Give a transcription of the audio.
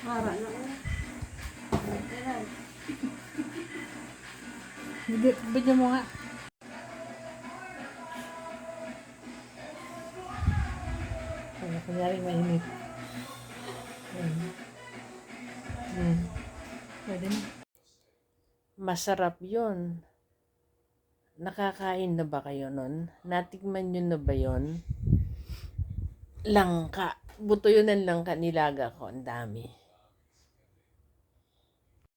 Para na. Hindi, bigyan mo nga. Ano, kunyari mainit. Ayan. Hmm. Pwede na. Masarap yon. Nakakain na ba kayo nun? Natikman nyo na ba yon? Langka. Buto yun ang langka ko. Ang dami.